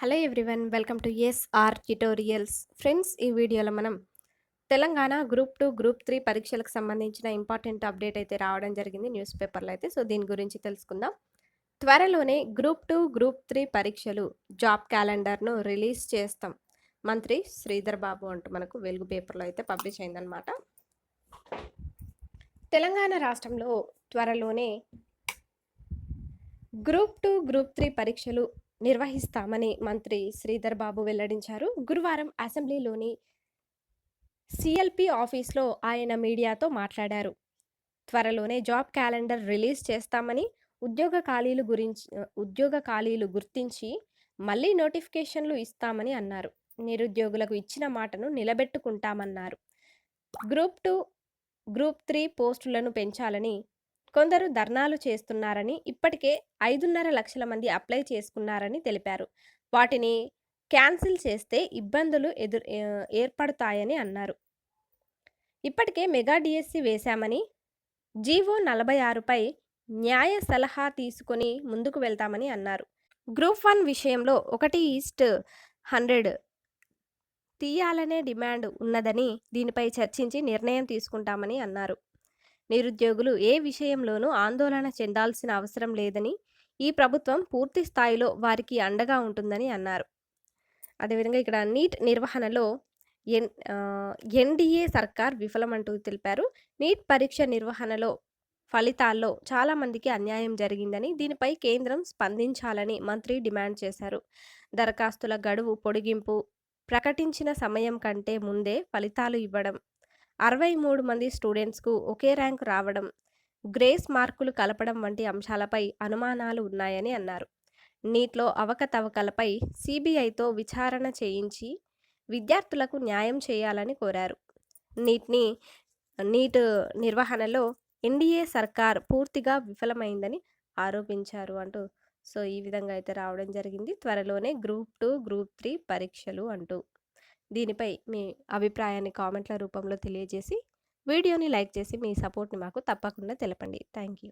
Hello everyone welcome to S R tutorials. Friends ఈ వీడియోలో మనం Telangana group two group three పరీక్షలకు సంబంధించిన ఇంపార్టెంట్ అప్డేట్ అయితే రావడం జరిగింది న్యూస్ పేపర్లో అయితే. సో దీని గురించి తెలుసుకుందాం. త్వరలోనే గ్రూప్ టూ గ్రూప్ త్రీ పరీక్షలు జాబ్ క్యాలెండర్ను రిలీజ్ చేస్తాం. మంత్రి శ్రీధర్ బాబు అంటూ మనకు వెలుగు పేపర్లో అయితే పబ్లిష్ అయిందనమాట తెలంగాణ రాష్ట్రంలో త్వరలోనే గ్రూప్ టూ గ్రూప్ త్రీ పరీక్షలు నిర్వహిస్తామని మంత్రి శ్రీధర్ బాబు వెల్లడించారు. గురువారం అసెంబ్లీలోని సిఎల్పి ఆఫీస్లో ఆయన మీడియాతో మాట్లాడారు. త్వరలోనే జాబ్ క్యాలెండర్ రిలీజ్ చేస్తామని ఉద్యోగ ఖాళీలు గురించి ఉద్యోగ ఖాళీలు గుర్తించి మళ్ళీ నోటిఫికేషన్లు ఇస్తామని అన్నారు. నిరుద్యోగులకు ఇచ్చిన మాటను నిలబెట్టుకుంటామన్నారు. గ్రూప్ టూ గ్రూప్ త్రీ పోస్టులను పెంచాలని కొందరు ధర్నాలు చేస్తున్నారని ఇప్పటికే ఐదున్నర లక్షల మంది అప్లై చేసుకున్నారని తెలిపారు. వాటిని క్యాన్సిల్ చేస్తే ఇబ్బందులు ఎదురు ఏర్పడతాయని అన్నారు. ఇప్పటికే మెగా డిఎస్సి వేశామని జీవో నలభై ఆరుపై న్యాయ సలహా తీసుకొని ముందుకు వెళ్తామని అన్నారు. గ్రూప్ వన్ విషయంలో ఒకటి ఈస్ట్ హండ్రెడ్ తీయాలనే డిమాండ్ ఉన్నదని దీనిపై చర్చించి నిర్ణయం తీసుకుంటామని అన్నారు. నిరుద్యోగులు ఏ విషయంలోనూ ఆందోళన చెందాల్సిన అవసరం లేదని ఈ ప్రభుత్వం పూర్తి స్థాయిలో వారికి అండగా ఉంటుందని అన్నారు. అదేవిధంగా ఇక్కడ నీట్ నిర్వహణలో ఎన్ ఎన్డీఏ సర్కార్ విఫలమంటూ తెలిపారు. నీట్ పరీక్ష నిర్వహణలో ఫలితాల్లో చాలామందికి అన్యాయం జరిగిందని దీనిపై కేంద్రం స్పందించాలని మంత్రి డిమాండ్ చేశారు. దరఖాస్తుల గడువు పొడిగింపు ప్రకటించిన సమయం కంటే ముందే ఫలితాలు ఇవ్వడం అరవై మూడు మంది స్టూడెంట్స్కు ఒకే ర్యాంకు రావడం గ్రేస్ మార్కులు కలపడం వంటి అంశాలపై అనుమానాలు ఉన్నాయని అన్నారు. నీట్లో అవకతవకలపై సిబిఐతో విచారణ చేయించి విద్యార్థులకు న్యాయం చేయాలని కోరారు. నీట్ని నీట్ నిర్వహణలో ఎన్డీఏ సర్కార్ పూర్తిగా విఫలమైందని ఆరోపించారు అంటూ సో ఈ విధంగా అయితే రావడం జరిగింది. త్వరలోనే గ్రూప్ టూ గ్రూప్ త్రీ పరీక్షలు అంటూ. దీనిపై మీ అభిప్రాయాన్ని కామెంట్ల రూపంలో తెలియజేసి వీడియోని లైక్ చేసి మీ సపోర్ట్ని మాకు తప్పకుండా తెలపండి. Thank you